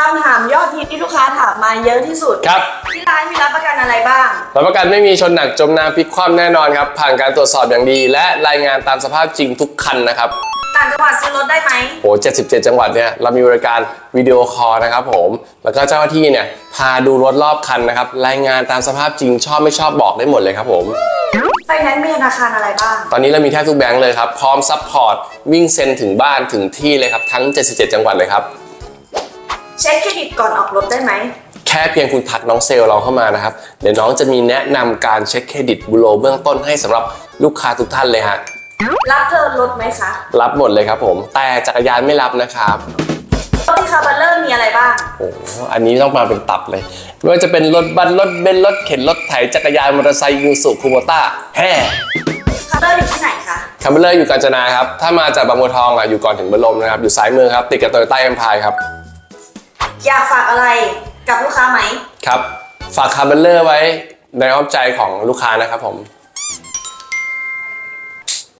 คำถามยอดฮิตที่ลูกค้าถามมาเยอะที่สุดครับ ที่ร้านมีรับประกันอะไรบ้าง รับประกันไม่มีชนหนักจมน้ำพลิกคว่ำแน่นอนครับ ผ่านการตรวจสอบอย่างดี และรายงานตามสภาพจริงทุกคันนะครับต่างจังหวัดซื้อรถได้ไหมโห77 จังหวัดเนี่ยเรามีบริการวิดีโอคอลนะครับผม แล้วก็เจ้าหน้าที่เนี่ยพาดูรถรอบคันนะครับ รายงานตามสภาพจริงชอบไม่ชอบบอกได้หมดเลยครับผม ไฟแนนซ์มีธนาคารอะไรบ้าง ตอนนี้เรามีแทบทุกแบงค์เลยครับ พร้อมซัพพอร์ตวิ่งเซ็นถึงบ้านถึงที่เลยครับทั้ง 77 จังหวัดเลยครับ เช็คเครดิตก่อนออกรถได้ไหม แค่เพียงคุณทักน้องเซลล์เราเข้ามานะครับ เดี๋ยวน้องจะมีแนะนำการเช็คเครดิตบูโรเบื้องต้นให้สำหรับลูกค้าทุกท่านเลยฮะ รับเทิร์นรถไหมคะรับหมดเลยครับผม แต่จักรยานไม่รับนะครับ รถที่คาร์บัลเลอร์มีอะไรบ้าง โอ้โหอันนี้ต้องมาเป็นตับเลยไม่ว่าจะเป็นรถบัสรถเบนซ์รถเข็นรถไถจักรยานมอเตอร์ไซค์ยูสุคูโบต้าแฮ่คาร์บัลเลอร์อยู่ที่ไหนคะ คัมเบอร์อยู่กาญจนาครับ ถ้ามาจากบางบัวทองอะอยู่ก่อนถึงบรมนะครับ อยู่ซ้ายมือครับ ติดกับโตโยต้าเอ็มพายครับ อยากฝากอะไรกับลูกค้าไหม ครับ ฝากคาร์เบอร์ไว้ในอ้อมใจของลูกค้านะครับผม